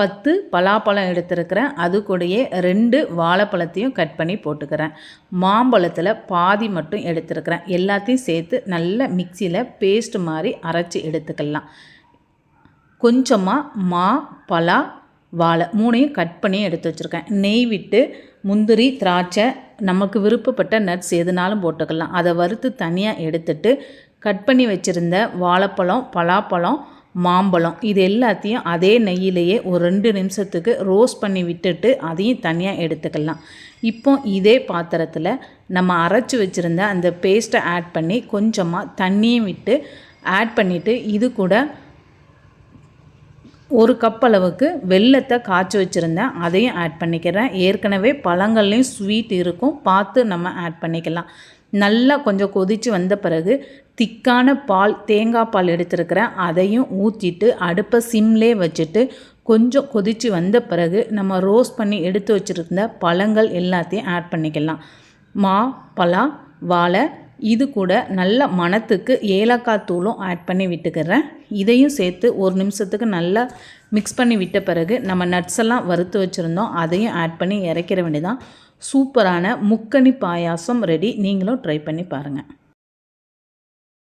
பத்து பலாப்பழம் எடுத்திருக்கிறேன். அது கூடயே ரெண்டு வாழைப்பழத்தையும் கட் பண்ணி போட்டுக்கிறேன். மாம்பழத்தில் பாதி மட்டும் எடுத்துருக்கிறேன். எல்லாத்தையும் சேர்த்து நல்ல மிக்சியில் பேஸ்ட் மாதிரி அரைச்சி எடுத்துக்கலாம். கொஞ்சமாக மா பலா வாழை மூணையும் கட் பண்ணி எடுத்து வச்சுருக்கேன். நெய் விட்டு முந்திரி திராட்சை நமக்கு விருப்பப்பட்ட நட்ஸ் எதுனாலும் போட்டுக்கலாம். அதை வறுத்து தனியாக எடுத்துட்டு கட் பண்ணி வச்சுருந்த வாழைப்பழம் பலாப்பழம் மாம்பழம் இது எல்லாத்தையும் அதே நெய்யிலேயே ஒரு ரெண்டு நிமிஷத்துக்கு ரோஸ்ட் பண்ணி விட்டுட்டு அதையும் தனியாக எடுத்துக்கலாம். இப்போ இதே பாத்திரத்தில் நம்ம அரைச்சி வச்சுருந்த அந்த பேஸ்ட்டை ஆட் பண்ணி கொஞ்சமாக தண்ணியும் விட்டு ஆட் பண்ணிவிட்டு இது கூட ஒரு கப் அளவுக்கு வெள்ளத்தை காய்ச்சி வச்சுருந்தேன். அதையும் ஆட் பண்ணிக்கிறேன். ஏற்கனவே பழங்கள்லேயும் ஸ்வீட் இருக்கும். பார்த்து நம்ம ஆட் பண்ணிக்கலாம். நல்லா கொஞ்சம் கொதித்து வந்த பிறகு திக்கான பால் தேங்காய் பால் எடுத்துருக்கிறேன். அதையும் ஊற்றிட்டு அடுப்பை சிம்லே வச்சுட்டு கொஞ்சம் கொதித்து வந்த பிறகு நம்ம ரோஸ்ட் பண்ணி எடுத்து வச்சுருந்த பழங்கள் எல்லாத்தையும் ஆட் பண்ணிக்கலாம். மா பலா வாழை இது கூட நல்ல மணத்துக்கு ஏலக்காய் தூளும் ஆட் பண்ணி விட்டுக்கிறேன். இதையும் சேர்த்து ஒரு நிமிஷத்துக்கு நல்லா மிக்ஸ் பண்ணி விட்ட பிறகு நம்ம நட்ஸ் எல்லாம் வறுத்து வச்சுருந்தோம். அதையும் ஆட் பண்ணி இறக்கிற வேண்டியதான் சூப்பரான முக்கணி பாயாசம் ரெடி நீங்களும் ட்ரை பண்ணி பாருங்கள்